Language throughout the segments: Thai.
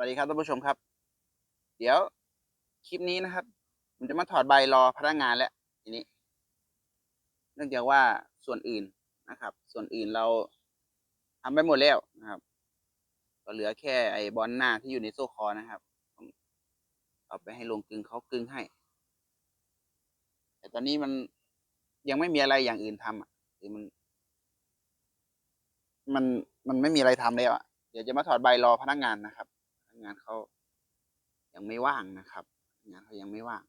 วัสดีครับท่านผู้ชมครับ เดี๋ยวคลิปนี้นะครับผมจะมาถอดใบรอพนักงานแล้วทีนี้ เนื่องจากว่าส่วนอื่นนะครับ ส่วนอื่นเราทำไปหมดแล้วนะครับ ก็เหลือแค่ไอ้บอลหน้าที่อยู่ในโซ่คอนะครับเอาไปให้ลงกึงเขากึงให้ แต่ตอนนี้มันยังไม่มีอะไรอย่างอื่นทำอะคือมัน มันมันไม่มีอะไรทำแล้วอะเดี๋ยวจะมาถอดใบรอพนักงานนะครับ งานเขายังไม่ว่างนะครับ งานเขายังไม่ว่าง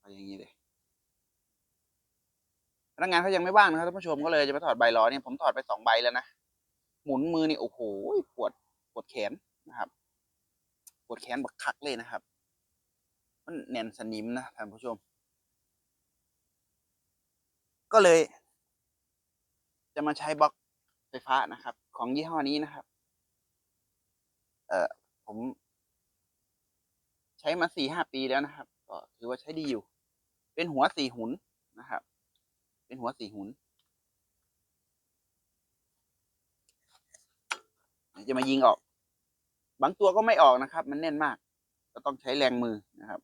เอาอย่างนี้เลยพนักงานเขายังไม่ว่างนะครับท่านผู้ชมก็เลยจะมาถอดใบรอเนี่ยผมถอดไปสองใบแล้วนะหมุนมือนี่โอ้โหปวดปวดแขนนะครับ ปวดแขนบักคักเลยนะครับ มันแน่นสนิมนะท่านผู้ชม ก็เลย มาใช้บล็อกไฟฟ้านะครับ ของยี่ห้อนี้นะครับ เอ่อผม ใช้มาสี่ห้าปีแล้วนะครับ ก็ถือว่าใช้ดีอยู่ เป็นหัวสี่หุนนะครับ เป็นหัวสี่หุนจะมายิงออก บางตัวก็ไม่ออกนะครับ มันแน่นมาก ก็ต้องใช้แรงมือนะครับ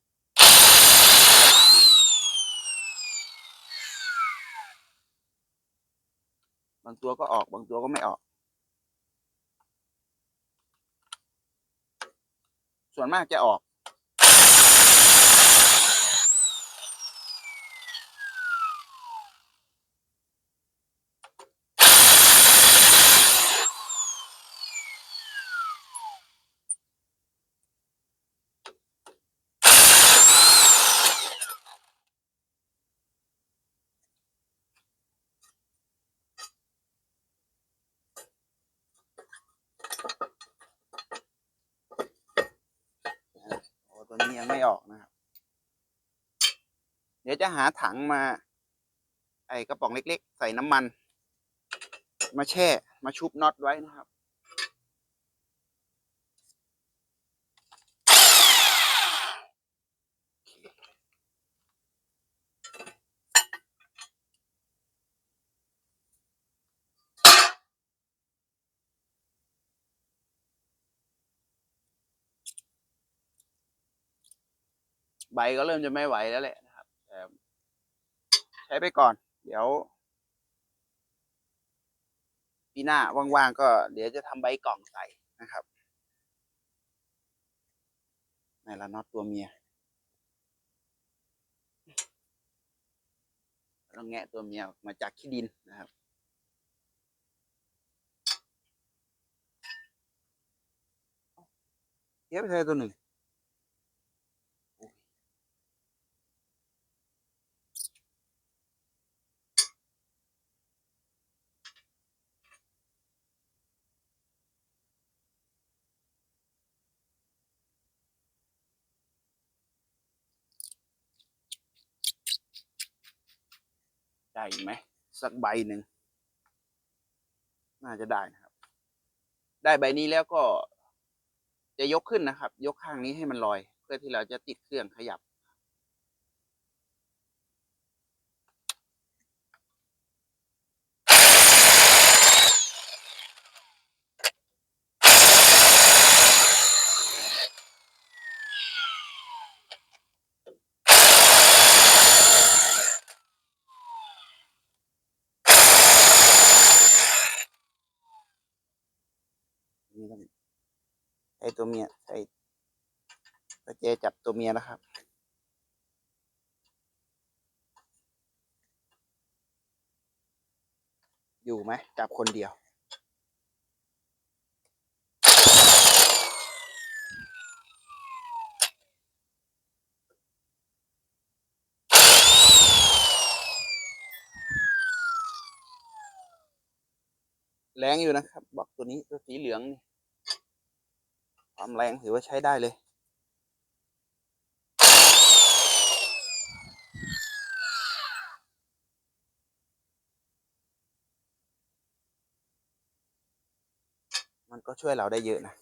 างตัวก็ออก บางตัวก็ไม่ออก ส่วนมากจะออก ยังไม่ออกนะครับ เดี๋ยวจะหาถังมา ไอกระป๋องเล็ก ๆ ใส่น้ำมัน มาแช่มาชุบน็อตไว้นะครับ ใบก็เริ่มจะไม่ไหวแล้วแหละนะครับแต่ใช้ไปก่อน เดี๋ยวปีหน้าว่างๆก็เดี๋ยวจะทำใบกล่องใส่นะครับในละน็อตตัวเมียต้องแงะตัวเมียออกมาจากขี้ดินนะครับเทียบไปใส่ตัวหนึ่ง ได้ไหมสักใบหนึ่งน่าจะได้นะครับ ได้ใบนี้แล้วก็จะยกขึ้นนะครับ ยกข้างนี้ให้มันลอย เพื่อที่เราจะติดเครื่องขยับ ใช้ตัวเมียใช้ตะเจจับตัวเมียนะครับ อยู่ไหมจับคนเดียวแรงอยู่นะครับบล็อกตัวนี้ตัวสีเหลืองนี่ ความแรงถือว่าใช้ได้เลย มันก็ช่วยเราได้เยอะนะ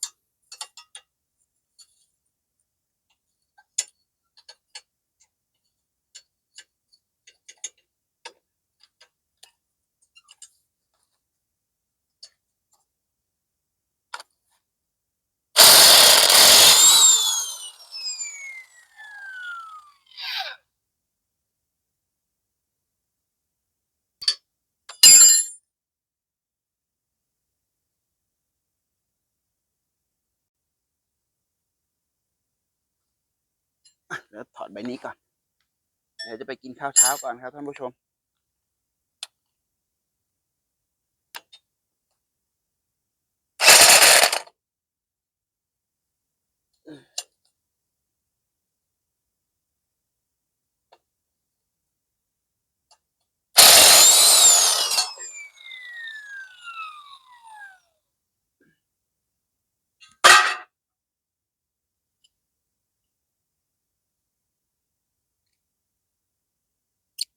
แล้วถอดใบนี้ก่อน เดี๋ยวจะไปกินข้าวเช้าก่อนครับท่านผู้ชม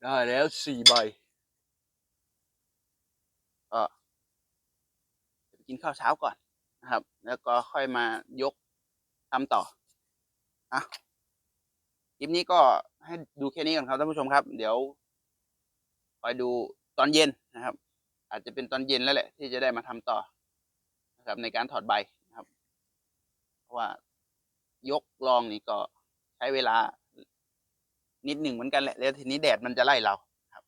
ได้แล้วสี่ใบก็กินข้าวเช้าก่อนนะครับ แล้วก็ค่อยมายกทำต่ออะคลิปนี้ก็ให้ดูแค่นี้ก่อนครับท่านผู้ชมครับ เดี๋ยวคอยดูตอนเย็นนะครับ อาจจะเป็นตอนเย็นแล้วแหละ ที่จะได้มาทำต่อนะครับในการถอดใบนะครับ เพราะว่ายกลองนี่ก็ใช้เวลา นิดหนึ่งเหมือนกันแหละแล้วทีนี้แดดมันจะไล่เราครับ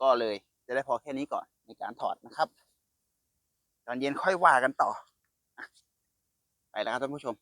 ก็เลยจะได้พอแค่นี้ก่อนในการถอดนะครับ ตอนเย็นค่อยว่ากันต่อ ไปแล้วครับท่านผู้ชม